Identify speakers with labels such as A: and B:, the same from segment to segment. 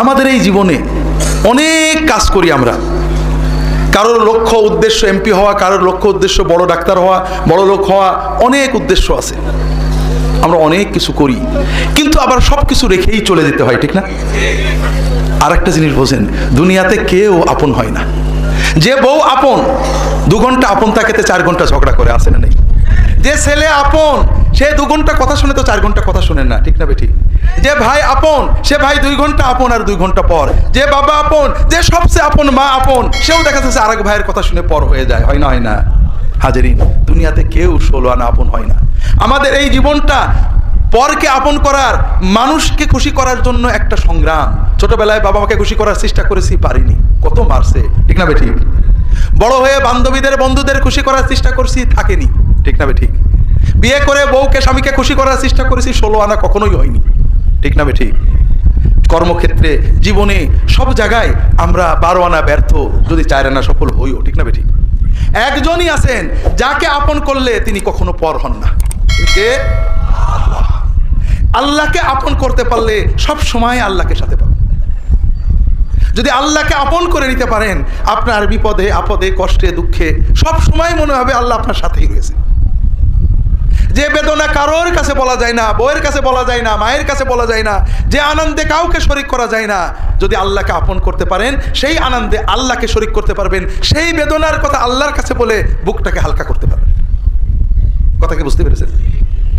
A: আমাদের এই জীবনে অনেক কাজ করি আমরা। কারোর লক্ষ্য উদ্দেশ্য এমপি হওয়া, কারোর লক্ষ্য উদ্দেশ্য বড় ডাক্তার হওয়া, বড় লোক হওয়া অনেক উদ্দেশ্য আছে। আমরা অনেক কিছু করি। কিন্তু আবার সব কিছু রেখেই চলে যেতে হয়, ঠিক না? আর একটা জিনিস বোঝেন, দুনিয়াতে কেউ আপন হয় না। যে বউ আপন, দু ঘণ্টা আপন তাকেতে চার ঘণ্টা ঝগড়া করে, আসে না নেই। যে ছেলে আপন সে দু ঘণ্টা কথা শুনে তো চার ঘণ্টা কথা শুনে না, ঠিক না বেঠি? যে ভাই আপন, সে ভাই দুই ঘণ্টা আপন আর দুই ঘণ্টা পর। যে বাবা আপন, যে সবচেয়ে আপন মা আপন, সেও দেখা যাচ্ছে আরেক ভাইয়ের কথা শুনে পর হয়ে যায়, হয় না হয় না? হাজারিন, দুনিয়াতে কেউ ষোলো আনা আপন হয় না। আমাদের এই জীবনটা পরকে আপন করার, মানুষকে খুশি করার জন্য একটা সংগ্রাম। ছোটবেলায় বাবা মাকে খুশি করার চেষ্টা করেছি, পারিনি। কত মারছে, ঠিক না বেঠিক বড় হয়ে বান্ধবীদের, বন্ধুদের খুশি করার চেষ্টা করছি, থাকেনি। ঠিক না বেঠিক বিয়ে করে বউকে, স্বামীকে খুশি করার চেষ্টা করেছি, ষোলো আনা কখনোই হয়নি। ঠিক না ঠিক। কর্মক্ষেত্রে, জীবনে সব জায়গায় আমরা বারো আনা ব্যর্থ, যদি চার আনা সফল হইও, ঠিক না ঠিক। একজনই আছেন, যাকে আপন করলে তিনি কখনো পর হন না। আল্লাহকে আপন করতে পারলে সব সময় আল্লাহকে সাথে পাবেন। যদি আল্লাহকে আপন করে নিতে পারেন, আপনার বিপদে, আপদে, কষ্টে, দুঃখে সব সময় মনে হবে আল্লাহ আপনার সাথেই রয়েছে। যে বেদনা কারোর কাছে বলা যায় না, বউয়ের কাছে বলা যায় না, মায়ের কাছে বলা যায় না, যে আনন্দে কাউকে শরিক করা যায় না, যদি আল্লাহকে আপন করতে পারেন, সেই আনন্দে আল্লাহকে শরিক করতে পারবেন, সেই বেদনার কথা আল্লাহর কাছে বলে বুকটাকে হালকা করতে পারবেন। কথা কি বুঝতে পেরেছেন?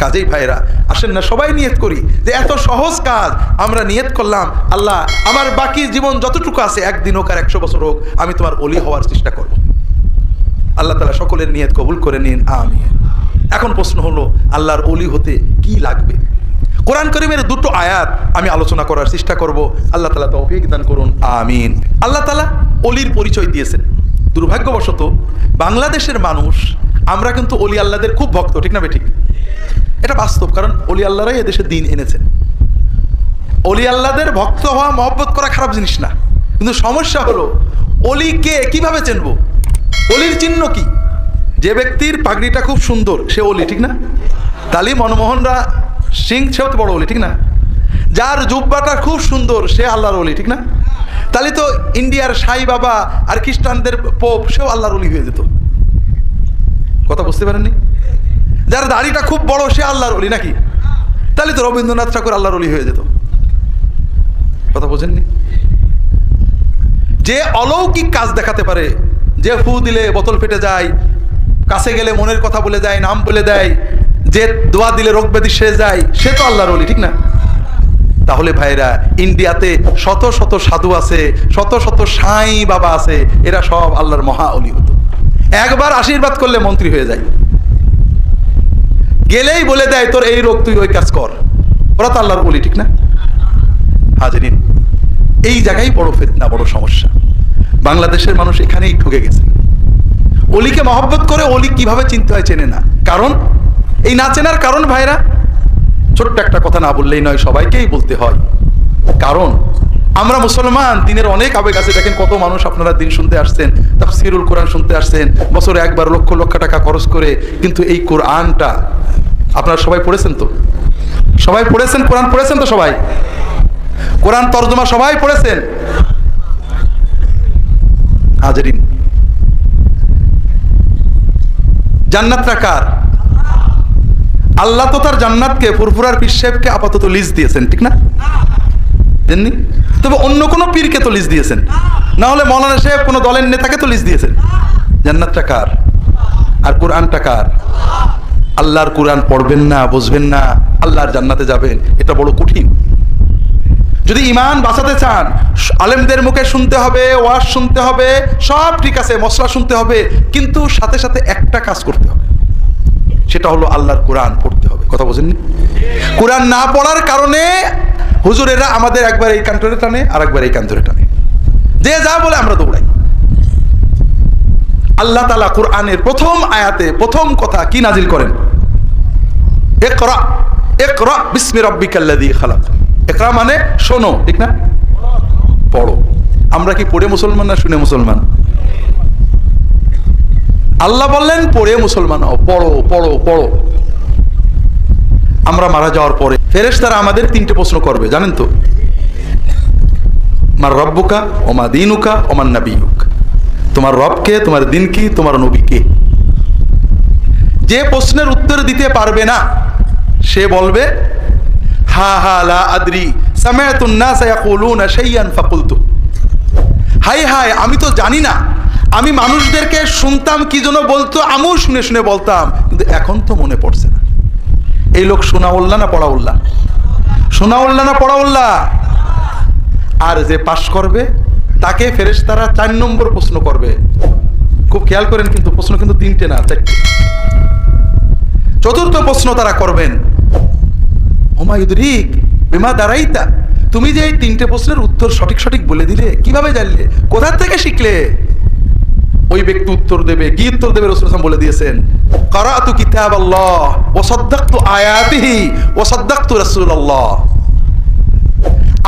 A: কাজেই ভাইরা আসেন না, সবাই নিয়ত করি যে এত সহজ কাজ আমরা নিয়ত করলাম, আল্লাহ আমার বাকি জীবন যতটুকু আছে, একদিন হোক আর একশো বছর হোক, আমি তোমার অলি হওয়ার চেষ্টা করব। আল্লাহ তালা সকলের নিয়ত কবুল করে নিন আমি এখন প্রশ্ন হলো, আল্লাহর অলি হতে কি লাগবে? কোরআন করিমের দুটো আয়াত আমি আলোচনা করার চেষ্টা করব। আল্লাহ তালা তৌফিক দান করুন, আমিন। আল্লাহ তালা অলির পরিচয় দিয়েছেন। দুর্ভাগ্যবশত বাংলাদেশের মানুষ, আমরা কিন্তু অলি আল্লাহদের খুব ভক্ত, ঠিক না বেঠিক এটা বাস্তব, কারণ অলি আল্লাহরাই এদেশে দিন এনেছেন। অলি আল্লাহদের ভক্ত হওয়া মহব্বত করা খারাপ জিনিস না। কিন্তু সমস্যা হলো অলি কে কীভাবে চিনব? অলির চিহ্ন কি? যে ব্যক্তির পাগড়িটা খুব সুন্দর, সে অলি ঠিক না? তালি মনমোহনরা সিং সেও তো বড় অলি ঠিক না? যার জুব্বাটা খুব সুন্দর, সে আল্লাহর অলি ঠিক না? তাহলে তো ইন্ডিয়ার সাই বাবা আর খ্রিস্টানদের পোপ, সেও আল্লাহর অলি হয়ে যেত। কথা বুঝতে পারেননি? যার দাড়িটা খুব বড়, সে আল্লাহর অলি নাকি? তাহলে তো রবীন্দ্রনাথ ঠাকুর আল্লাহর অলি হয়ে যেত। কথা বোঝেননি? যে অলৌকিক কাজ দেখাতে পারে, যে ফু দিলে বোতল ফেটে যায় কাছে গেলে মনের কথা বলে দেয়, নাম বলে দেয়, যে দোয়া দিলে রোগ ব্যাধি সে যায়, সে তো আল্লাহর অলি ঠিক না? তাহলে ভাইরা, ইন্ডিয়াতে শত শত সাধু আছে, শত শত সাই বাবা আছে, এরা সব আল্লাহর মহা অলি হতো। একবার আশীর্বাদ করলে মন্ত্রী হয়ে যায়। গেলেই বলে দেয়, তোর এই রোগ তুই ওই কাজ কর। ওরা তো আল্লাহর বলি ঠিক না? হাজারিন এই জায়গায় বড় ফেতনা, বড় সমস্যা। বাংলাদেশের মানুষ এখানেই ঠকে গেছে। অলিকে মহব্বত করে অলি কীভাবে চিনতে হয় চেনে না। কারণ? এই না চেনার কারণ ভাইরা? ছোট্ট একটা কথা না বললেই নয়, সবাইকেই বলতে হয়। কারণ? আমরা মুসলমান, দিনের অনেক আবেগ আছে। দেখেন কত মানুষ আপনারা দিন শুনতে আসছেন, তাফসিরুল কোরআন শুনতে আসছেন, বছরে একবার লক্ষ লক্ষ টাকা খরচ করে, কিন্তু এই কোরআনটা, আপনারা সবাই পড়েছেন তো? সবাই পড়েছেন? কোরআন পড়েছেন তো সবাই? কোরআন তর্জমা সবাই পড়েছেন? হাজারিন জান্নাতটা কার? আল্লাহ তো তার জান্নাতকে, ফুরফুরার পীর সাহেবকে আপাতত লিজ দিয়েছেন, ঠিক না? দেননি তবে অন্য কোনো পীরকে তো লিজ দিয়েছেন। না হলে মৌলানা সাহেব কোনো দলের নেতাকে তো লিজ দিয়েছেন। জান্নাতটা কার? আর কোরআনটা কার? আল্লাহর কোরআন পড়বেন না, বুঝবেন না, আল্লাহর জান্নাতে যাবেন, এটা বড় কঠিন। যদি ইমান বাঁচাতে চান আলেমদের মুখে শুনতে হবে, ওয়াজ শুনতে হবে, সব ঠিক আছে মশলা শুনতে হবে, কিন্তু সাথে সাথে একটা কাজ করতে হবে। সেটা হলো আল্লাহর কোরআন পড়তে হবে। কথা বোঝেননি? কোরআন না পড়ার কারণে হুজুরেরা আমাদের একবার এই কান্তরে টানে আর একবার এই কান্তরে টানে। যে যা বলে আমরা দৌড়াই। আল্লাহ তালা কোরআনের প্রথম আয়াতে প্রথম কথা কি নাজিল করেন? একরা একরা বিসমি রব্বিকাল্লাযী খালাক। একরা মানে শোনো, ঠিক না? পড়ো। আমরা কি পড়ে মুসলমান না শুনে মুসলমান? আল্লাহ বললেন, পড়ে মুসলমান পড়ো পড়ো পড়ো। আমরা মারা যাওয়ার পরে ফেরেশতারা আমাদের তিনটে প্রশ্ন করবে, জানেন তো? মার রব্বুকা, ওমা দিনুকা, ওমান নাবিউক তোমার রবকে তোমার দিন কি, তোমার নবীকে যে প্রশ্নের উত্তর দিতে পারবে না, সে বলবে হা হা, লা আদ্রি। ফাকুলতু। হাই হাই, আমি তো জানি না। আমি মানুষদেরকে শুনতাম কি জন্য বলতো, আমিও শুনে শুনে বলতাম, কিন্তু এখন তো মনে পড়ছে না। এই লোক শোনা উল্লা না পড়া উল্লা শোনা উল্লা না পড়া উল্লা আর যে পাশ করবে, তাকে ফেরেস তারা চার নম্বর প্রশ্ন করবে। খুব খেয়াল করেন কিন্তু প্রশ্ন কিন্তু তিনটে না, চারটে। চতুর্থ প্রশ্ন তারা করবেন। বিমা দাঁড়াইতা তুমি যে এই তিনটে প্রশ্নের উত্তর সঠিক সঠিক বলে দিলে, কীভাবে জানলে? কোথা থেকে শিখলে? ওই ব্যক্তি উত্তর দেবে, কি উত্তর দেবে রসুল বলে দিয়েছেন করাতু কিতাব আল্লাহ ও সদ্দাক্তু আয়াতিহি ও সদ্দাক্তু রসুল্লাহ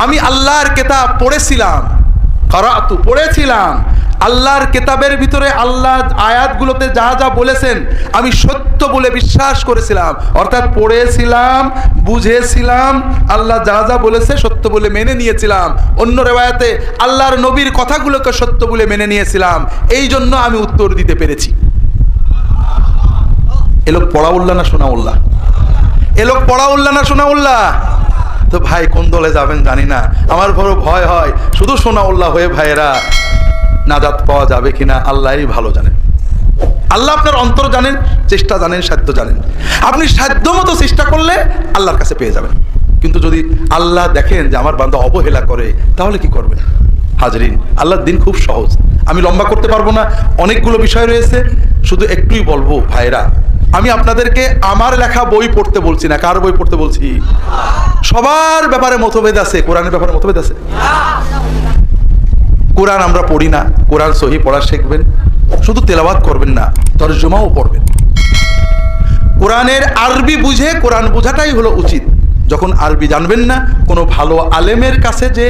A: আমি আল্লাহর কেতাব পড়েছিলাম করাতু পড়েছিলাম আল্লাহর কেতাবের ভিতরে আল্লাহ আয়াতগুলোতে যা যা বলেছেন, আমি সত্য বলে বিশ্বাস করেছিলাম। অর্থাৎ পড়েছিলাম, বুঝেছিলাম, আল্লাহ যা যা বলেছে সত্য বলে মেনে নিয়েছিলাম। অন্য রেওয়ায়তে, আল্লাহর নবীর কথাগুলোকে সত্য বলে মেনে নিয়েছিলাম। এই জন্য আমি উত্তর দিতে পেরেছি। এ লোক পড়া উল্লা না শোনা উল্লাহ এ লোক পড়া উল্লা না শোনা উল্লাহ তো ভাই, কোন দলে যাবেন জানি না। আমার বড় ভয় হয়। শুধু সোনা উল্লাহ হয়ে ভাইয়েরা। নাজাত পাওয়া যাবে কিনা আল্লাহই ভালো জানেন। আল্লাহ আপনার অন্তর জানেন, চেষ্টা জানেন, সাধ্য জানেন। আপনি সাধ্য মতো চেষ্টা করলে আল্লাহর কাছে পেয়ে যাবেন। কিন্তু যদি আল্লাহ দেখেন যে আমার বান্ধব অবহেলা করে, তাহলে কি করবেন? হাজরিন, আল্লাহর দিন খুব সহজ। আমি লম্বা করতে পারব না, অনেকগুলো বিষয় রয়েছে। শুধু একটুই বলব ভাইরা আমি আপনাদেরকে আমার লেখা বই পড়তে বলছি না, কার বই পড়তে বলছি? সবার ব্যাপারে মতভেদ আছে, কোরআনের ব্যাপারে মতভেদ আছে? কোরআন আমরা পড়ি না, কোরআন সহি পড়া শিখবেন, শুধু তেলাওয়াত করবেন না, তর্জমাও পড়বেন। কোরআনের আরবি বুঝে কোরআন বোঝাটাই হলো উচিত। যখন আরবি জানবেন না, কোনো ভালো আলেমের কাছে যে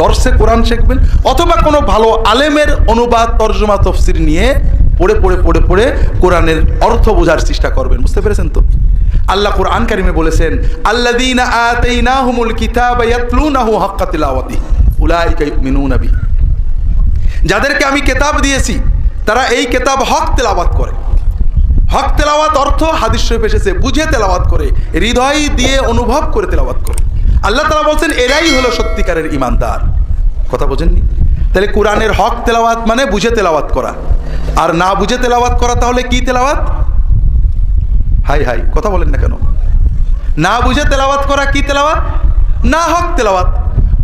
A: দর্শে কোরআন শিখবেন, অথবা কোনো ভালো আলেমের অনুবাদ, তর্জমা, তফসির নিয়ে পড়ে পড়ে পড়ে পড়ে কোরআনের অর্থ বোঝার চেষ্টা করবেন। বুঝতে পেরেছেন তো? আল্লাহ কোরআন কারিমে বলেছেন, আল্লাযীনা আতাইনাহুমুল কিতাবা ইয়াতলুনাহু হাক্কা তিলাওয়াতি, উলাইকা ইউমিনুনা বিহি। যাদেরকে আমি কেতাব দিয়েছি, তারা এই কেতাব হক তেলাওয়াত করে। হক তেলাওয়াত অর্থ হাদিস শরীফ এসেছে, বুঝে তেলাওয়াত করে, হৃদয় দিয়ে অনুভব করে তেলাওয়াত করে। আল্লাহ তালা বলছেন, এরাই হলো সত্যিকারের ইমানদার কথা বোঝেননি? তাহলে কোরআনের হক তেলাওয়াত মানে বুঝে তেলাওয়াত করা। আর না বুঝে তেলাওয়াত করা তাহলে কি তেলাওয়াত? হাই হাই, কথা বলেন না কেন? না বুঝে তেলাওয়াত করা কি তেলাওয়াত? না হক তেলাওয়াত।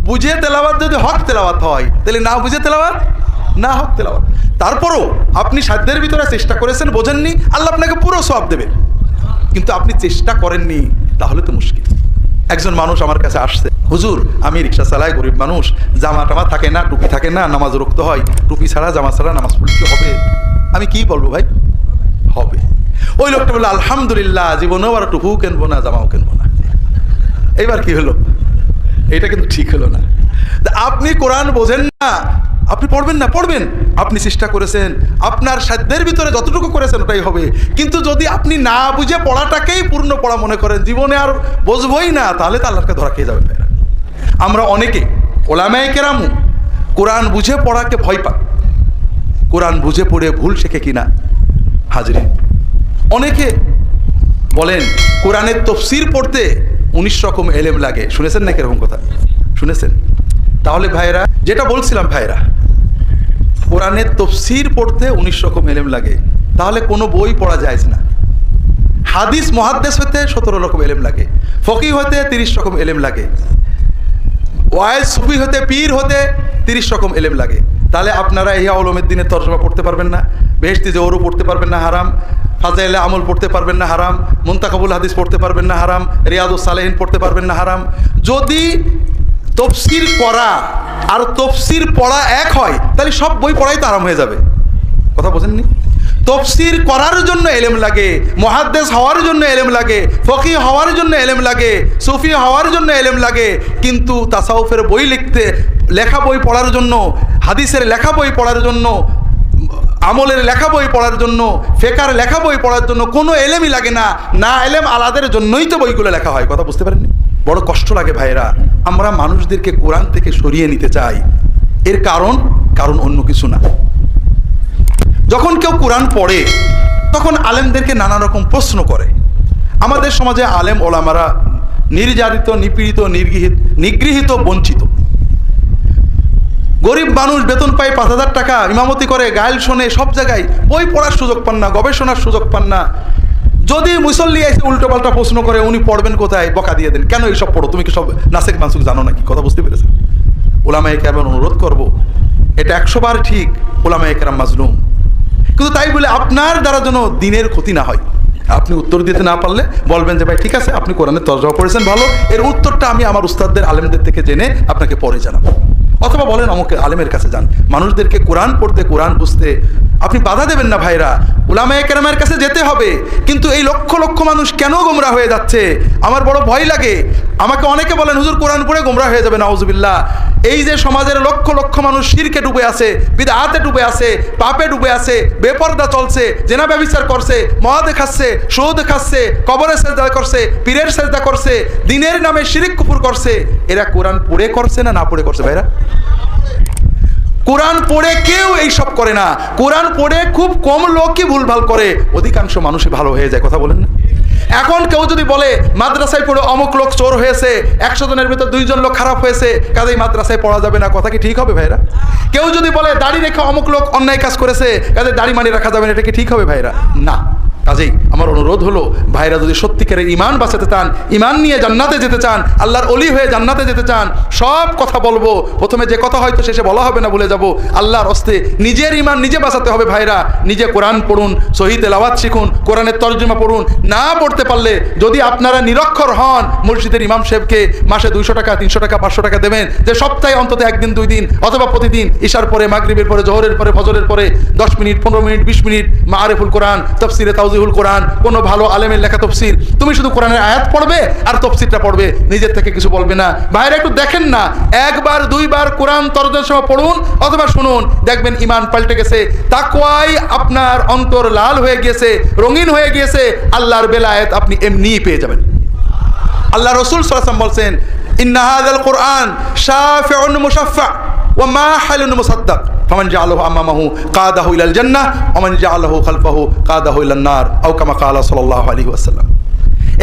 A: বুঝে তেলাওয়াত যদি হক তেলাওয়াত হয়, তাহলে না বুঝে তেলাওয়াত? না হক তেলাওয়াত। তারপরও আপনি সাধ্যের ভিতরে চেষ্টা করেছেন, বোঝেননি, আল্লাহ আপনাকে পুরো সব দেবে। কিন্তু আপনি চেষ্টা করেননি, তাহলে তো মুশকিল। একজন মানুষ আমার কাছে আসছে, হুজুর, আমি রিক্সা চালাই, গরিব মানুষ, জামা টামা থাকে না, টুপি থাকে না, নামাজ রক্ত হয়, টুপি ছাড়া, জামা ছাড়া নামাজ পড়তে হবে। আমি কি বলব ভাই? হবে। ওই লোকটা বলল, আলহামদুলিল্লাহ, জীবনেও আর টুপিও কিনবো না, জামাও কিনবো না। এইবার কি হলো? এটা কিন্তু ঠিক হলো না। আপনি কোরআন বোঝেন না, আপনি পড়বেন না, পড়বেন। আপনি চেষ্টা করেছেন, আপনার সাধ্যের ভিতরে যতটুকু করেছেন ওটাই হবে। কিন্তু যদি আপনি না বুঝে পড়াটাকেই পূর্ণ পড়া মনে করেন, জীবনে আর বুঝবই না, তাহলে তো আল্লাহকে ধরা খেয়ে যাবেন আমরা অনেকে, ওলামায় কেরামু কোরআন বুঝে পড়াকে ভয় পান কোরআন বুঝে পড়ে ভুল শেখে কিনা? হাজিরে অনেকে বলেন, কোরআনের তফসির পড়তে উনিশ রকম এলেম লাগে। শুনেছেন না কীরকম কথা? শুনেছেন? তাহলে ভাইরা যেটা বলছিলাম ভাইরা কোরআনের তফসির পড়তে উনিশ রকম এলেম লাগে। তাহলে কোনো বই পড়া যায় না। হাদিস মহাদ্দেশ হতে সতেরো রকম এলেম লাগে। ফকি হতে তিরিশ রকম এলেম লাগে। ওয়াইজ সুফি হতে, পীর হতে তিরিশ রকম এলেম লাগে। তাহলে আপনারা ইয়া আলমের দিনে তর্জমা পড়তে পারবেন না। বেহস্তি জোরও পড়তে পারবেন না হারাম, ফাজাইলে আমল পড়তে পারবেন না হারাম, মুন্তাকাবুল হাদিস পড়তে পারবেন না হারাম, রিয়াদুস সালেহিন পড়তে পারবেন না হারাম। যদি তফসির করা আর তফসির পড়া এক হয়, তাহলে সব বই পড়াই তো আরাম হয়ে যাবে। কথা বোঝেননি? তফসির করার জন্য এলেম লাগে মহাদ্দেশ হওয়ার জন্য এলেম লাগে ফকি হওয়ার জন্য এলেম লাগে, সুফি হওয়ার জন্য এলেম লাগে, কিন্তু তাসাউফের বই লিখতে, লেখা বই পড়ার জন্য, হাদিসের লেখা বই পড়ার জন্য আমলের লেখা বই পড়ার জন্য, ফেকার লেখা বই পড়ার জন্য কোনো এলেমই লাগে না। না এলেম আলাদের জন্যই তো বইগুলো লেখা হয়, কথা বুঝতে পারেননি? বড় কষ্ট লাগে ভাইরা আমরা মানুষদেরকে কোরআন থেকে সরিয়ে নিতে চাই। এর কারণ কারণ অন্য কিছু না। যখন কেউ কোরআন পড়ে, তখন আলেমদেরকে নানা রকম প্রশ্ন করে। আমাদের সমাজে আলেম ওলামারা নির্যাতিত, নিপীড়িত, নির্গৃহীত, নিগৃহীত, বঞ্চিত। গরিব মানুষ বেতন পায় পাঁচ হাজার টাকা, ইমামতি করে গায়েল শোনে, সব জায়গায় বই পড়ার সুযোগ পান না, গবেষণার সুযোগ পান না। যদি মুসল্লি এসে উল্টো পাল্টা প্রশ্ন করে, উনি পড়বেন কোথায়? বকা দিয়ে দেন। কেন এইসব পড়ো? তুমি কি সব নাসেক মানসুক জানো নাকি? কথা বুঝতে পেরেছেন? ওলামায় কেমন অনুরোধ করব, এটা একশো বার ঠিক ওলামায় কেরাম মাজলুম। কিন্তু তাই বলে আপনার দ্বারা যেন দিনের ক্ষতি না হয়। আপনি উত্তর দিতে না পারলে বলবেন যে, ভাই, ঠিক আছে, আপনি কোরআনের তর্জমা করেছেন ভালো। এর উত্তরটা আমি আমার উস্তাদদের, আলেমদের থেকে জেনে আপনাকে পরে জানাব। অথবা বলেন আমাকে আলেমের কাছে যান। মানুষদেরকে কোরআন পড়তে কোরআন বুঝতে আপনি বাধা দেবেন না ভাইরা। উলামায় কেরামের কাছে যেতে হবে। কিন্তু এই লক্ষ লক্ষ মানুষ কেন গোমরা হয়ে যাচ্ছে? আমার বড় ভয় লাগে। আমাকে অনেকে বলেন, হুজুর, কোরআন পড়ে গোমরা হয়ে যাবে, নাউজুবিল্লাহ। এই যে সমাজের লক্ষ লক্ষ মানুষ শিরকে ডুবে আছে বিদাহাতে ডুবে আছে, পাপে ডুবে আছে, বেপর্দা চলছে, জেনা ব্যবচার করছে মহাদে খাচ্ছে, সৌদ খাচ্ছে, কবরে সেজদা করছে, পীরের সেজদা করছে, দিনের নামে শিরিক কুফুর করছে। এরা কোরআন পড়ে করছে না না পড়ে করছে ভাইরা? কোরআন পড়ে কেউ এইসব করে না। কোরআন পড়ে খুব কম লোকই ভুলভাল করে। অধিকাংশ মানুষই ভালো হয়ে যায়, কথা বলেন না। এখন কেউ যদি বলে, মাদ্রাসায় পড়ে অমুক লোক চোর হয়েছে, একশো জনের ভিতর দুইজন লোক খারাপ হয়েছে, কাজেই মাদ্রাসায় পড়া যাবে না। কথা কি ঠিক হবে ভাইরা? কেউ যদি বলে, দাড়ি রেখে অমুক লোক অন্যায় কাজ করেছে, কাজে দাড়ি মানি রাখা যাবে না, এটা কি ঠিক হবে ভাইরা? না। কাজেই আমার অনুরোধ হলো, ভাইরা যদি সত্যিকারের ইমান বাঁচাতে চান ইমান নিয়ে জান্নাতে যেতে চান, আল্লাহর অলি হয়ে জান্নাতে যেতে চান, সব কথা বলব। প্রথমে যে কথা হয়তো শেষে বলা হবে না ভুলে যাব, আল্লাহর হস্তে নিজের ইমান নিজে বাঁচাতে হবে ভাইরা। নিজে কোরআন পড়ুন শহীদ এলাওয়াত শিখুন, কোরআনের তর্জমা পড়ুন। না পড়তে পারলে যদি আপনারা নিরক্ষর হন, মসজিদের ইমাম সাহেবকে মাসে দুইশো টাকা, তিনশো টাকা, পাঁচশো টাকা দেবেন, যে সপ্তাহে অন্তত একদিন, দুই দিন, অথবা প্রতিদিন, ঈশার পরে, মাগরিবের পরে, জোহরের পরে, ফজরের পরে, দশ মিনিট, পনেরো মিনিট, বিশ মিনিট মা আরেফুল কোরআন, তফসিরে তাউজিহুল কোরআন, কোনো ভালো আলেমের লেখা তফসির। তুমি শুধু কোরআনের আয়াত পড়বে আর তফসিরটা পড়বে, নিজের থেকে কিছু বলবে না। ভাইরা একটু দেখেন না, একবার, দুইবার কোরআন তর্জমা পড়ুন, অথবা শুনুন, দেখবেন ইমান পাল্টে গেছে। তাকওয়াই আপনার অন্তর লাল হয়ে গিয়েছে, রঙিন হয়ে গিয়েছে, আল্লাহর বেলায়েত আপনি এমনিই পেয়ে যাবেন। আল্লাহ রসুল সাল্লাম বলছেন ইন্নাহাদাল কোরআন শাফিউন ও মা মাহিলুন মুসাদ্দাক। ফামান জাআলাহু আমামাহু কাদাহু ইলাল জান্নাহ ওয়া মান জাআলাহু খালফাহু কাদাহু ইলান নার আও কামা ক্বালা সাল্লাল্লাহু আলাইহি ওয়াসাল্লাম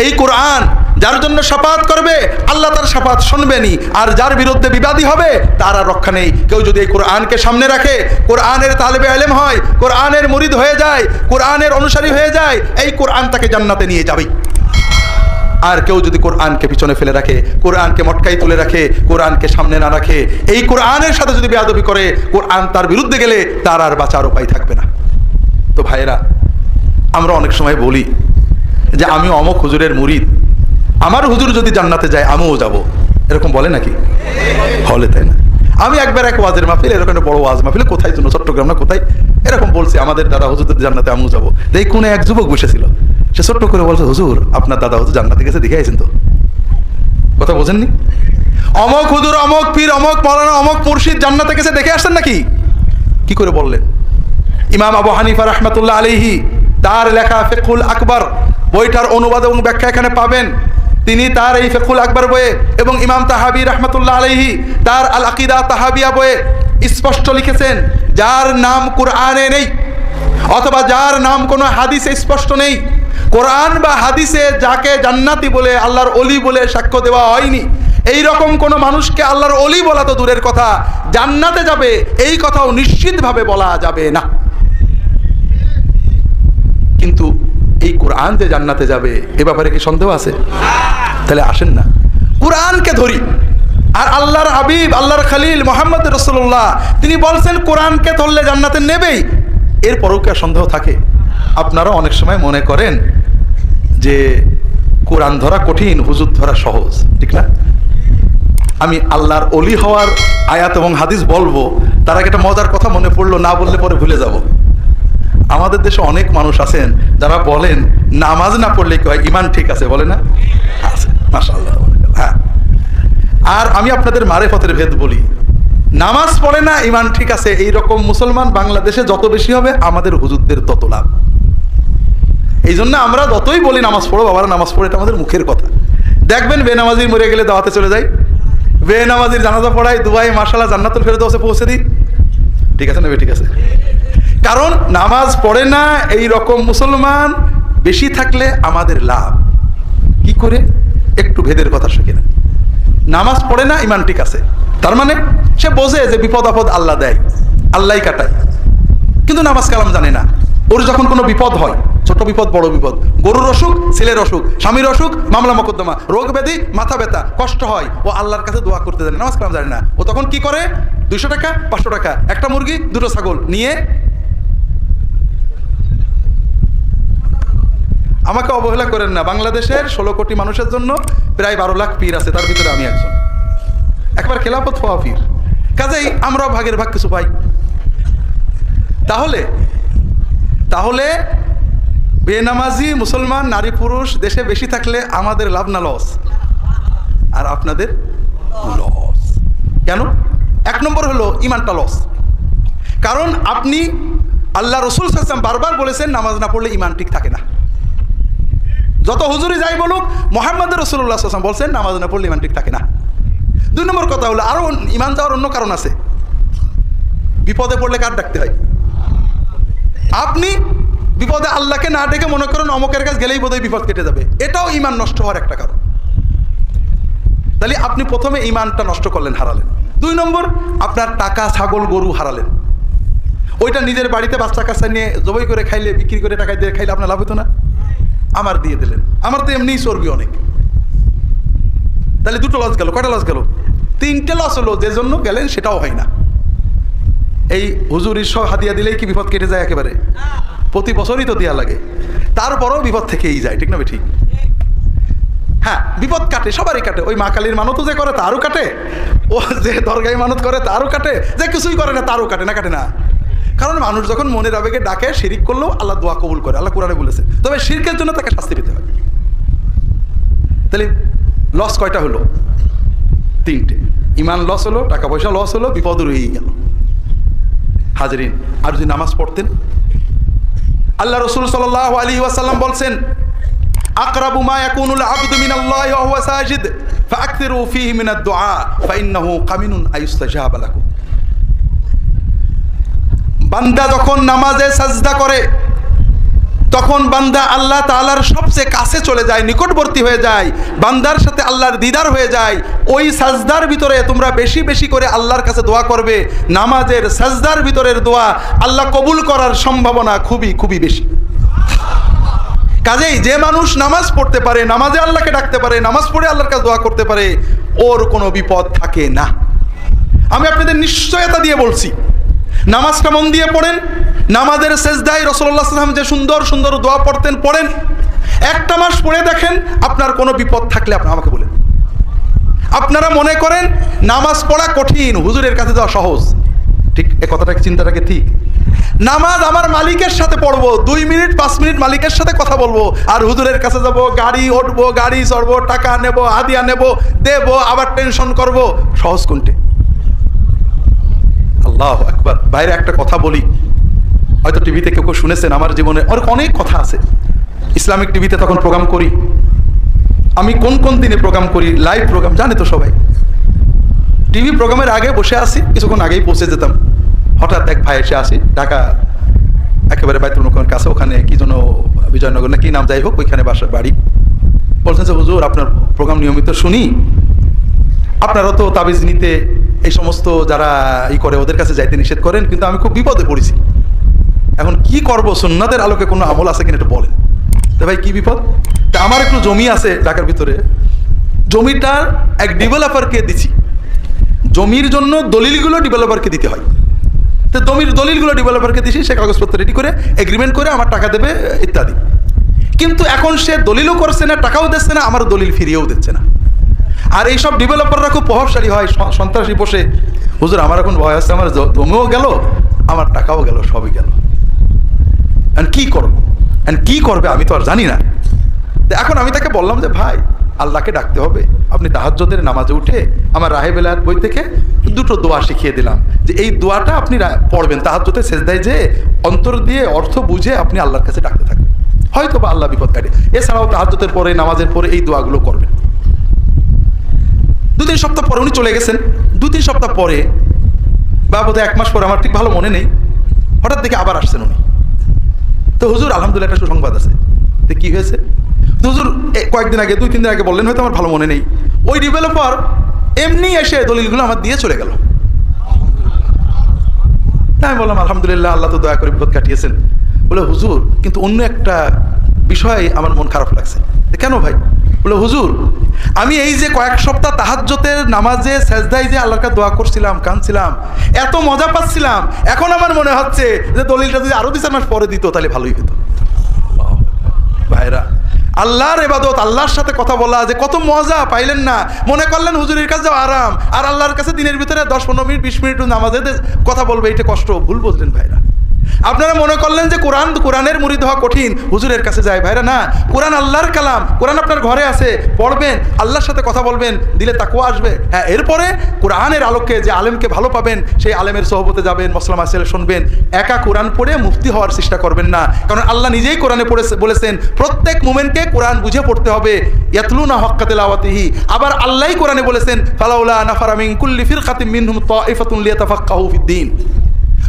A: এই কোরআন যার জন্য সাপাত করবে, আল্লাহ তার সাপাত শুনবেনি আর যার বিরুদ্ধে বিবাদী হবে, তার আর রক্ষা নেই। কেউ যদি এই কোরআনকে সামনে রাখে, কোরআনের তালেবে আলেম হয়, কোরআনের মুরিদ হয়ে যায়, কোরআনের অনুসারী হয়ে যায়, এই কোরআন তাকে জান্নাতে নিয়ে যাবে আর কেউ যদি কোরআনকে পিছনে ফেলে রাখে, কোরআনকে মটকাই তুলে রাখে, কোরআনকে সামনে না রাখে, এই কোরআনের সাথে যদি বেয়াদবি করে, কোরআন তার বিরুদ্ধে গেলে তার আর বাঁচার উপায় থাকবে না। তো ভাইয়েরা, আমরা অনেক সময় বলি যে আমি অমক হুজুরের মুরিদ, আমার হুজুর যদি জান্নাতে যায়, আমিও যাব। এরকম বলে নাকি? হলে তাই না? আমি একবার এক ওয়াজের মাহফিল, এরকম একটা বড় ওয়াজ মাহফিলে, কোথায় জন্য চট্টগ্রাম না কোথায়? এরকম বলছে, আমাদের দাদা হুজুরদের জান্নাতে আমিও যাব। এই কোনে এক যুবক বসেছিল। সে ছোট্ট করে বলছে, হুজুর, আপনার দাদা হুজুর জান্নাতে গেছে, দেখে আইছেন তো। কথা বোঝেননি? অমক হুজুর, অমক পীর, অমক মৌলানা, অমক মুর্শিদ জান্নাতে গেছে, দেখে আসছেন নাকি? কি করে বললেন? ইমাম আবু হানিফা রহমতুল্লাহ আলিহি তার লেখা ফেকুল আকবর, বইটার অনুবাদ এবং ব্যাখ্যা এখানে পাবেন। তিনি তার এই ফেকুল আকবর বইয়ে এবং ইমাম তাহাবি রহমতুল্লাহ আলহি তার আল আকিদা তাহাবিয়া বইয়ে স্পষ্ট লিখেছেন, যার নাম কোরআনে নেই, অথবা যার নাম কোনো হাদিসে স্পষ্ট নেই কোরআন বা হাদিসে যাকে জান্নাতি বলে, আল্লাহর অলি বলে সাক্ষ্য দেওয়া হয়নি। এই রকম কোনো মানুষকে আল্লাহর অলি বলা তো দূরের কথা। জান্নাতে যাবে, এই কথাও নিশ্চিতভাবে বলা যাবে না। কিন্তু এই কোরআন যে জান্নাতে যাবে, এ ব্যাপারে কি সন্দেহ আছে? তাহলে আসেন না। কোরআনকে ধরি। আর আল্লাহর হাবিব, আল্লাহর খালিল মোহাম্মদ রসুল্লাহ তিনি বলছেন, কোরআনকে ধরলে জান্নাতে নেবেই। এরপরেও কি সন্দেহ থাকে? আপনারা অনেক সময় মনে করেন যে কোরআন ধরা কঠিন, হুজুর ধরা সহজ, ঠিক না? আমি আল্লাহর অলি হওয়ার আয়াত এবং হাদিস বলব, তার আগে একটা মজার কথা মনে পড়ল, না বললে পরে ভুলে যাব। আমাদের দেশে অনেক মানুষ আছেন, যারা বলেন, নামাজ না পড়লে কি হয়? ইমান ঠিক আছে, বলে না? আছে, মাশাআল্লাহ হ্যাঁ। আর আমি আপনাদের মারে মারেফতের ভেদ বলি, নামাজ পড়ে না, ইমান ঠিক আছে এই রকম মুসলমান বাংলাদেশে যত বেশি হবে, আমাদের হুজুরদের তত লাভ। এই জন্য আমরা যতই বলি নামাজ পড়ো, বাবারা, নামাজ পড়ে এটা আমাদের মুখের কথা। দেখবেন বেনামাজি মরে গেলে দাওয়াতে চলে যায় বেনামাজির জানাজা পড়াই, দুবাই মার্শাল্লাহ জান্নাতুল ফেরত ফেরদৌসে পৌঁছে দিই। ঠিক আছে না ঠিক আছে। কারণ নামাজ পড়ে না এই রকম মুসলমান, বেশি থাকলে আমাদের লাভ। কি করে? একটু ভেদের কথা শিখে না নামাজ পড়ে না, ইমান ঠিক আছে। তার মানে সে বোঝে যে বিপদ আপদ আল্লাহ দেয় আল্লাহ কাটায়। কিন্তু নামাজ কালাম জানে না। ওর যখন কোনো বিপদ হয় ছোট বিপদ, বড় বিপদ। গরুর অসুখ, ছেলের অসুখ, স্বামীর অসুখ, মামলা মকদ্দমা, রোগ ব্যাধি, মাথা ব্যথা, কষ্ট হয়। ও আল্লাহর কাছে দোয়া করতে জানে। নামাজ কালাম জানে না। ও তখন কি করে? দুশো টাকা, পাঁচশো টাকা, একটা মুরগি, দুটো ছাগল নিয়ে আমাকে অবহেলা করেন না। বাংলাদেশের ষোলো কোটি মানুষের জন্য প্রায় বারো লাখ পীর আছে, তার ভিতরে আমি একজন। একবার খেলাপথ হওয়া পীর। কাজেই আমরাও ভাগের ভাগ কিছু পাই। তাহলে তাহলে বেনামাজি মুসলমান, নারী, পুরুষ, দেশে বেশি থাকলে আমাদের লাভ না লস? আর আপনাদের লস। কেন? এক নম্বর হলো ইমানটা লস। কারণ আপনি আল্লাহ রসুল সাল্লাম বারবার বলেছেন, নামাজ না পড়লে ইমান ঠিক থাকে না। যত হুজুরি যাই বলুক, মোহাম্মদ রসুল্লাহ সাল্লাম বলছেন, নামাজ না পড়লে ইমান ঠিক থাকে না। দুই নম্বর কথা হলো আরও ইমান যাওয়ার অন্য কারণ আছে। বিপদে পড়লে কার ডাকতে হয়? আপনি বিপদে আল্লাহকে না ডেকে মনে করেন অমকের কাছে গেলেই বোধহয় বিপদ কেটে যাবে। এটাও ইমান নষ্ট হওয়ার একটা কারণ। তাহলে আপনি প্রথমে ইমানটা নষ্ট করলেন, হারালেন। দুই নম্বর, আপনার টাকা ছাগল, গরু হারালেন। ওইটা নিজের বাড়িতে বাচ্চা কাচ্চা নিয়ে জবাই করে খাইলে, বিক্রি করে টাকা দিয়ে খাইলে আপনার লাভ হতো না? আমার দিয়ে দিলেন। আমার তো এমনিই চর্বি অনেক। তাহলে দুটো লস গেল, কয়টা লস গেল? তিনটে লস হলো, যে জন্য গেলেন সেটাও হয় না। এই হুজুর ঈশ্বর হাতিয়া দিলেই কি বিপদ কেটে যায় একেবারে? প্রতি বছরই তো দেওয়া লাগে। তারপরেও বিপদ থেকেই যায়, ঠিক না ঠিক হ্যাঁ বিপদ কাটে, সবারই কাটে। ওই মা কালীর মানতও যে করে, তারও কাটে। ও যে দরগায় মানত করে, তারও কাটে। যে কিছুই করে না, তারও কাটে না কাটে না। কারণ মানুষ যখন মনের আবেগে ডাকে, শিরিক করলেও আল্লাহ দোয়া কবুল করে, আল্লাহ কোরআনে বলেছে। তবে শিরকের জন্য তাকে শাস্তি পেতে হয় তাহলে লস কয়টা হলো? তিনটে। ইমান লস হলো, টাকা পয়সা লস হলো, বিপদ রয়েই গেল। হাজরিন, আর যদি নামাজ পড়তেন? আল্লাহ রসুল সাল আলী ওয়াসাল্লাম বলছেন, আকরাবু মা ইয়াকুনুল আবদু মিনাল্লাহি ওয়া হুয়া সাজিদ ফাআকথিরু ফীহি মিনাদ দুআ, ফাইন্নাহু কামিনুন আইস্তাজাব লাকুম. বান্দা যখন নামাজে সাজদা করে তখন বান্দা আল্লাহ তাআলার সবচেয়ে কাছে চলে যায়, নিকটবর্তী হয়ে যায়, বান্দার সাথে আল্লাহর দিদার হয়ে যায়, ওই সাজদার ভিতরে তোমরা বেশি বেশি করে আল্লাহর কাছে দোয়া করবে, নামাজের সাজদার ভিতরের দোয়া আল্লাহ কবুল করার সম্ভাবনা খুবই খুবই বেশি। কাজেই যে মানুষ নামাজ পড়তে পারে, নামাজে আল্লাহকে ডাকতে পারে, নামাজ পড়ে আল্লাহর কাছে দোয়া করতে পারে, ওর কোনো বিপদ থাকে না। আমি আপনাদের নিশ্চয়তা দিয়ে বলছি নামাজটা মন দিয়ে পড়েন। নামাজের শেষদায় রসল্লাহ সাল্লাম যে সুন্দর সুন্দর দোয়া পড়তেন, পড়েন। একটা মাস পড়ে দেখেন, আপনার কোনো বিপদ থাকলে আপনি আমাকে বলেন। আপনারা মনে করেন, নামাজ পড়া কঠিন, হুজুরের কাছে যাওয়া সহজ। ঠিক, এ কথাটা চিন্তাটাকে ঠিক? নামাজ আমার মালিকের সাথে পড়ব, দুই মিনিট, পাঁচ মিনিট মালিকের সাথে কথা বলব, আর হুজুরের কাছে যাব, গাড়ি উঠবো গাড়ি চড়বো, টাকা নেব, হাদিয়া নেব, দেব, আবার টেনশন করব। সহজ কোনটে? আল্লাহ একবার বাইরে একটা কথা বলি। হয়তো টিভিতে কেউ কেউ শুনেছেন, আমার জীবনে অনেক অনেক কথা আছে। ইসলামিক টিভিতে তখন প্রোগ্রাম করি। আমি কোন কোন দিনে প্রোগ্রাম করি? লাইভ প্রোগ্রাম জানে তো সবাই। টিভি প্রোগ্রামের আগে বসে আসি, কিছুক্ষণ আগেই পৌঁছে যেতাম। হঠাৎ এক ভাই এসে আসি, ঢাকা, একেবারে বাইতুল মুখের কাছে, ওখানে কি যেন বিজয়নগর না কি নাম যাই হোক, ওইখানে বাসার বাড়ি। বলছেন যে, হুজুর, আপনার প্রোগ্রাম নিয়মিত শুনি। আপনারা তো তাবিজ নিতে এই সমস্ত যারা ই করে, ওদের কাছে যাইতে নিষেধ করেন, কিন্তু আমি খুব বিপদে পড়েছি। এখন কি করব? সুন্নাদের আলোকে কোনো আমল আছে কিনা একটু বলেন। তো ভাই, কি বিপদ? তা আমার একটু জমি আছে ঢাকার ভিতরে। জমিটার এক ডেভেলপারকে দিছি। জমির জন্য দলিলগুলো ডেভেলপারকে দিতে হয়। তো জমির দলিলগুলো ডেভেলপারকে দিছি, সে কাগজপত্র রেডি করে এগ্রিমেন্ট করে আমার টাকা দেবে, ইত্যাদি। কিন্তু এখন সে দলিলও করছে না, টাকাও দিচ্ছে না, আমার দলিল ফিরিয়েও দিচ্ছে না। আর এইসব ডেভেলপাররা খুব প্রভাবশালী হয় সন্ত্রাসী বসে। হুজুর, আমার এখন ভয় আছে, আমার জমিও গেল, আমার টাকাও গেল, সবই গেল। কি করব? কি করবে আমি তো আর জানি না। এখন আমি তাকে বললাম যে, ভাই, আল্লাহকে ডাকতে হবে। আপনি তাহাজ্জদের নামাজে উঠে আমার রাহে বেলায়াত বই থেকে দুটো দোয়া শিখিয়ে দিলাম। যে এই দোয়াটা আপনি পড়বেন তাহাজ্জতে শেষ দেয় যে অন্তর দিয়ে অর্থ বুঝে আপনি আল্লাহর কাছে ডাকতে থাকবেন। হয়তো বা আল্লাহ বিপদ কাটে। এছাড়াও তাহাজ্জতের পরে, নামাজের পরে এই দোয়াগুলো করবেন। দু তিন সপ্তাহ পরে উনি চলে গেছেন। দু তিন সপ্তাহ পরে, বা বোধহয় এক মাস পরে, আমার ঠিক ভালো মনে নেই। হঠাৎ দেখে আবার আসছেন উনি। তো হুজুর, আলহামদুলিল্লাহ একটা সুসংবাদ আছে। তো কী হয়েছে? তো হুজুর কয়েকদিন আগে দুই তিন দিন আগে বললেন, হয়তো আমার ভালো মনে নেই। ওই ডেভেলপার এমনি এসে দলিলগুলো আমার দিয়ে চলে গেল। আমি বললাম, আলহামদুলিল্লাহ, আল্লাহ তো দয়া করে বিপদ কাটিয়েছেন। বলে, হুজুর, কিন্তু অন্য একটা বিষয়ে আমার মন খারাপ লাগছে। কেন ভাই? বলে, হুজুর আমি এই যে কয়েক সপ্তাহ তাহাজ্জতের নামাজে সেজদাই যে আল্লাহকে দোয়া করছিলাম, কাঁদছিলাম, এত মজা পাচ্ছিলাম, এখন আমার মনে হচ্ছে যে দলিলটা যদি আরও দুই মাস পরে দিত, তাহলে ভালোই হতো। ভাইরা, আল্লাহর এবাদত আল্লাহর সাথে কথা বলা, যে কত মজা পাইলেন না, মনে করলেন হুজুরের কাছে আরাম, আর আল্লাহর কাছে দিনের ভিতরে দশ পনেরো মিনিট, বিশ মিনিট নামাজে কথা বলবে, এটা কষ্ট, ভুল বুঝলেন ভাইরা। আপনারা মনে করলেন যে কোরআন, কোরআনের মুড়ি হওয়া কঠিন। হুজুরের কাছে যায় ভাইরা না, কোরআন আল্লাহর কালাম, কোরআন আপনার ঘরে আছে, পড়বেন, আল্লাহর সাথে কথা বলবেন, দিলে তাকুয়া আসবে। হ্যাঁ এরপরে কোরআনের আলোকে যে আলেমকে ভালো পাবেন, সেই আলেমের সহবতে যাবেন, মসলাম আসেল শুনবেন, একা কোরআন পড়ে মুফতি হওয়ার চেষ্টা করবেন না। কারণ আল্লাহ নিজেই কোরআনে পড়েছে, বলেছেন, প্রত্যেক মুমেন্টকে কোরআন বুঝে পড়তে হবে, ইয়াতলুনা হক্কা লাওয়াতিহি আবার আল্লাহই কোরআনে বলেছেন, ফালাউলা নাফারা মিন কুল্লি ফিরকাতিন মিনহুম তাইফাতুন লিয়াতাফাক্কাহু ফিদ্দীন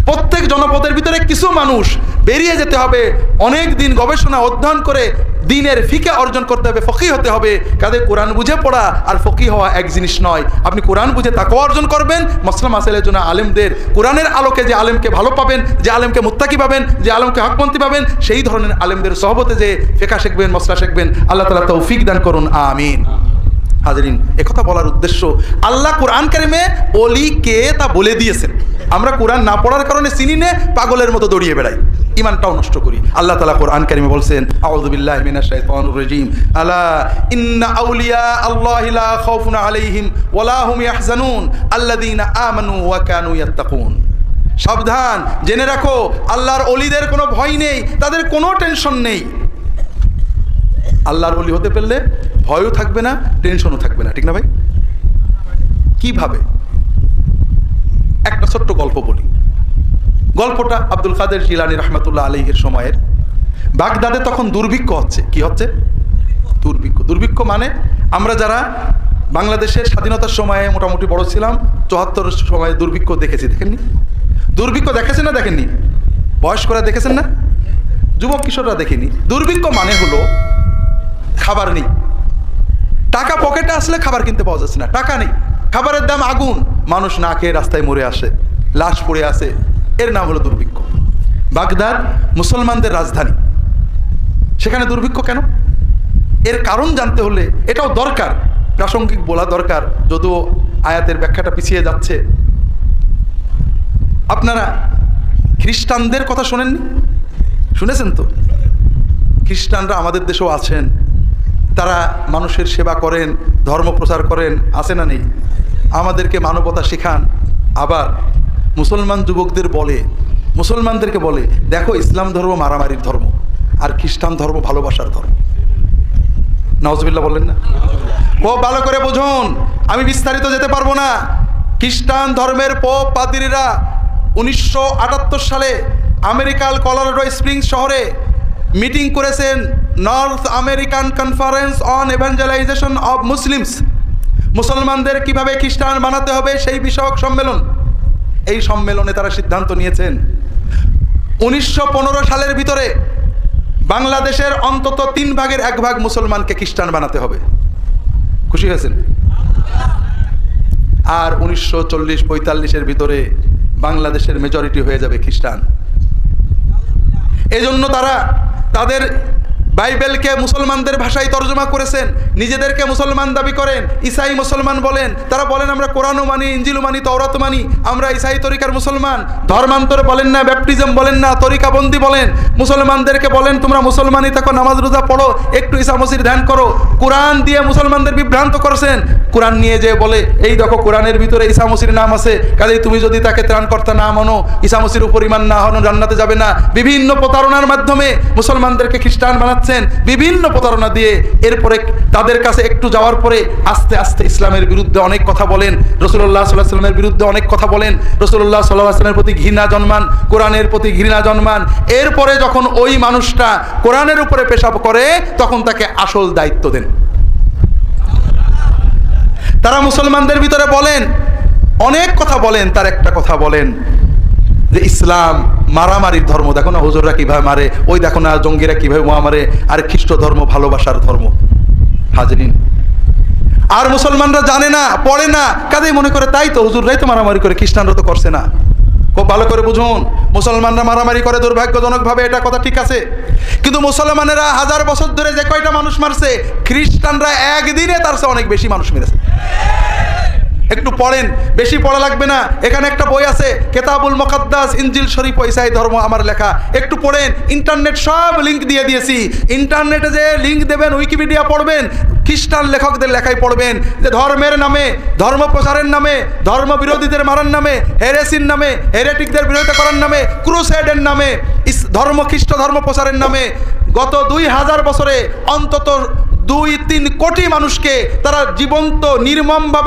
A: প্রত্যেক জনপদের ভিতরে কিছু মানুষ বেরিয়ে যেতে হবে, অনেক দিন গবেষণা, অধ্যয়ন করে দিনের ফিকে অর্জন করতে হবে ফকি হতে হবে। কাদের কোরআন বুঝে পড়া আর ফকি হওয়া এক জিনিস নয়। আপনি কোরআন বুঝে তাকেও অর্জন করবেন মসলাম আসেলের জন্য আলেমদের, কোরআনের আলোকে যে আলেমকে ভালো পাবেন, যে আলেমকে মুত্তাকি পাবেন, যে আলেমকে হকপন্থী পাবেন, সেই ধরনের আলেমদের সহবতে যে ফেকা শিখবেন মশলা শিখবেন, আল্লাহ তালা তৌফিক দান করুন, আমিন। হাজরিন একথা বলার উদ্দেশ্য, আল্লাহ কোরআন কারিমে অলি কে তা বলে দিয়েছেন। আমরা কোরআন না পড়ার কারণে চিনি নে, পাগলের মতো দৌড়িয়ে বেড়াই। ইমানটাও নষ্ট করি। আল্লাহ তালা কোরআন কারিমে বলছেন আউযুবিল্লাহি মিনাশ শাইতানির রাজিম। আলা ইন্না আউলিয়া আল্লাহি লা খাউফুন আলাইহিম ওয়ালা হুম ইয়াহজানুন। আল্লাযীনা আমানু ওয়া কানু ইয়াত্তাকুন। সাবধান, জেনে রাখো, আল্লাহর অলিদের কোনো ভয় নেই, তাদের কোনো টেনশন নেই। আল্লাহর অলি হতে পারলে ভয়ও থাকবে না টেনশনও থাকবে না, ঠিক না ভাই? কীভাবে? একটা ছোট্ট গল্প বলি। গল্পটা আব্দুল কাদের জিলানি রহমতুল্লাহ আলহের সময়ের। বাগদাদে তখন দুর্ভিক্ষ হচ্ছে। কি হচ্ছে? দুর্ভিক্ষ। দুর্ভিক্ষ মানে আমরা যারা বাংলাদেশের স্বাধীনতার সময়ে মোটামুটি বড় ছিলাম, চুয়াত্তর সময়ে দুর্ভিক্ষ দেখেছি, দেখেননি? দুর্ভিক্ষ দেখেছেন না দেখেননি? বয়স্করা দেখেছেন না? যুবক কিশোররা দেখেনি। দুর্ভিক্ষ মানে হলো খাবার নেই। টাকা পকেটে আসলে খাবার কিনতে পাওয়া যাচ্ছে না। টাকা নেই। খাবারের দাম আগুন। মানুষ না খেয়ে রাস্তায় মরে আসে। লাশ পড়ে আসে এর নাম হলো দুর্ভিক্ষ। বাগদাদ মুসলমানদের রাজধানী। সেখানে দুর্ভিক্ষ কেন? এর কারণ জানতে হলে এটাও দরকার। প্রাসঙ্গিক বলা দরকার, যদিও আয়াতের ব্যাখ্যাটা পিছিয়ে যাচ্ছে। আপনারা খ্রিস্টানদের কথা শোনেননি? শুনেছেন তো? খ্রিস্টানরা আমাদের দেশেও আছেন। তারা মানুষের সেবা করেন, ধর্ম প্রচার করেন, আছে না নেই? আমাদেরকে মানবতা শেখান। আবার মুসলমান যুবকদের বলে, মুসলমানদেরকে বলে, দেখো, ইসলাম ধর্ম মারামারির ধর্ম, আর খ্রিস্টান ধর্ম ভালোবাসার ধর্ম। নওয়াজবিল্লা বললেন না? খুব ভালো করে বুঝুন, আমি বিস্তারিত যেতে পারব না। খ্রিস্টান ধর্মের পোপ পাদ্রীরা উনিশশো সালে আমেরিকার কলোরাডো স্প্রিংস শহরে মিটিং করেছেন North American conference on evangelization of Muslims মুসলমানদের কীভাবে খ্রিস্টান বানাতে হবে সেই বিষয়ক সম্মেলন। এই সম্মেলনে তারা সিদ্ধান্ত নিয়েছেন। উনিশশো সালের ভিতরে বাংলাদেশের অন্তত তিন ভাগের এক ভাগ মুসলমানকে খ্রিস্টান বানাতে হবে। খুশি হয়েছেন? আর উনিশশো চল্লিশ পঁয়তাল্লিশের ভিতরে বাংলাদেশের মেজরিটি হয়ে যাবে খ্রিস্টান। এজন্য তারা তাদের বাইবেলকে মুসলমানদের ভাষায় তর্জমা করেছেন, নিজেদেরকে মুসলমান দাবি করেন, ইসাই মুসলমান বলেন, তারা বলেন আমরা কোরআনও মানি ইঞ্জিলও মানি, তওরাত মানি, আমরা ইসাই তরিকার মুসলমান। ধর্মান্তর বলেন না, ব্যাপটিজম বলেন না, তরিকাবন্দি বলেন, মুসলমানদেরকে বলেন তোমরা মুসলমানই থাকো, নামাজ রোজা পড়ো, একটু ইসা মসির ধ্যান করো, কোরআন দিয়ে মুসলমানদের বিভ্রান্ত করেছেন। কোরআন নিয়ে যে বলে, এই দেখো কোরআনের ভিতরে ইসা মসির নাম আছে, কাজেই তুমি যদি তাকে ত্রাণকর্তা না মানো ইসা মসির উপর ইমান না হনো জান্নাতে যাবে না। বিভিন্ন প্রতারণার মাধ্যমে মুসলমানদেরকে খ্রিস্টান বানাচ্ছেন বিভিন্ন প্রতারণা দিয়ে। এরপরে তাদের কাছে একটু যাওয়ার পরে আস্তে আস্তে ইসলামের বিরুদ্ধে অনেক কথা বলেন। রসুল্লাহ সাল্লাহ সাল্লামের বিরুদ্ধে অনেক কথা বলেন। রসুল্লাহ সাল্লাহ আসলামের প্রতি ঘৃণা জন্মান, কোরআনের প্রতি ঘৃণা জন্মান। এরপরে যখন ওই মানুষটা কোরআনের উপরে পেশাব করে, তখন তাকে আসল দায়িত্ব দেন। তারা মুসলমানদের ভিতরে বলেন, অনেক কথা বলেন, তার একটা কথা বলেন। যে ইসলাম মারামারির ধর্ম, দেখো না হুজুররা কীভাবে মারে, ওই দেখো না জঙ্গিরা কীভাবে মোয়া মারে, আর খ্রিস্ট ধর্ম, ভালোবাসার ধর্ম। হাজরিন, আর মুসলমানরা জানে না, পড়ে না কাজেই মনে করে, তাই তো হুজুররাই তো মারামারি করে, খ্রিস্টানরা তো করছে না। খুব ভালো করে বুঝুন, মুসলমানরা মারামারি করে, দুর্ভাগ্যজনকভাবে এটা কথা ঠিক আছে। কিন্তু মুসলমানেরা হাজার বছর ধরে যে কয়টা মানুষ মারছে, খ্রিস্টানরা একদিনে তার চেয়ে অনেক বেশি মানুষ মেরেছে। একটু পড়েন, বেশি পড়া লাগবে না। এখানে একটা বই আছে, কেতাবুল মকাদ্দাস ইঞ্জিল শরীফ ইসাই ধর্ম আমার লেখা। একটু পড়েন, ইন্টারনেট সব লিঙ্ক দিয়ে দিয়েছি। ইন্টারনেটে যে লিঙ্ক দেবেন উইকিপিডিয়া পড়বেন, খ্রিস্টান লেখকদের লেখায় পড়বেন। যে ধর্মের নামে, ধর্ম প্রচারের নামে, ধর্ম বিরোধীদের মারার নামে, হেরেসির নামে, হেরেটিকদের বিরোধিতা করার নামে, ক্রুসেডের নামে ধর্ম খ্রিস্ট ধর্ম প্রচারের নামে, গত দুই হাজার বছরে অন্তত দুই তিন কোটি মানুষকে তারা জীবন্ত, নির্মমভাবে